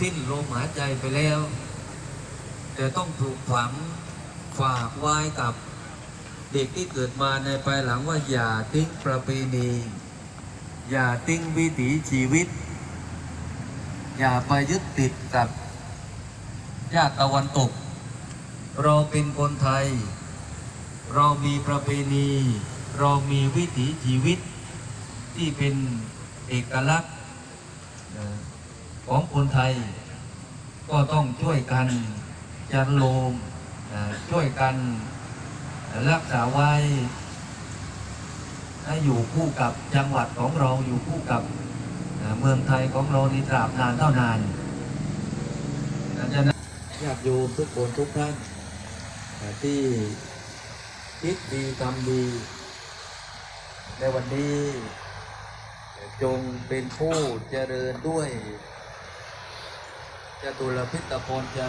สิ้นลมหายใจไปแล้ว แต่ต้องถูกฝังฝากไว้กับเด็กที่เกิดมาในภายหลังว่าอย่าทิ้งประเพณี อย่าทิ้งวิถีชีวิต อย่าไปยึดติดกับญาติตะวันตก เราเป็นคนไทย เรามีประเพณี เรามีวิถีชีวิตที่เป็นเอกลักษณ์ ของคนไทย ก็ต้องช่วยกันจันโลมช่วยกันรักษาไว้ให้อยู่คู่กับจังหวัดของเราอยู่คู่กับเมืองไทยของเราในตราบนานเท่านานดังนั้นญาติโยมทุกคนทุกท่านที่คิดดีทำดี ในวันนี้จงเป็นผู้เจริญด้วย จตุรพิตรพรใจ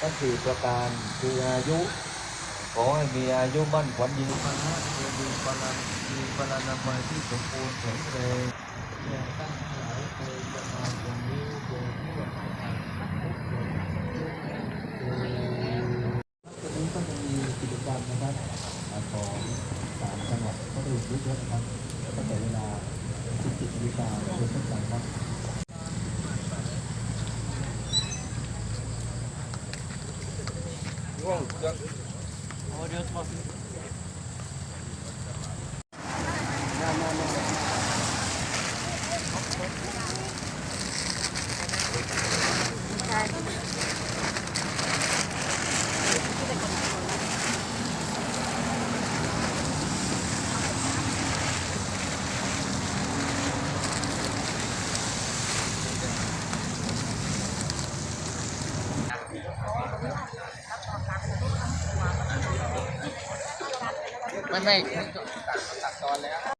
ทั้งสี่ประการคืออายุ ขอให้มีอายุมั่นขวัญยืนพนะมีพลังมีพลังนามัยที่สมบูรณ์แข็งแรงแก่ตั้งหลายเคยจะมาตรงนี้โดยที่ว่าทุกคนทุกคนทุกคนวันนี้ก็จะมีกิจกรรมนะครับของสามจังหวัดก็ดูเยอะๆนะครับตั้งแต่เวลา17นาฬิกาเป็นต้นไปครับ Oraya tutmasın. ไม่ไม่ตัดตัดตอนแล้ว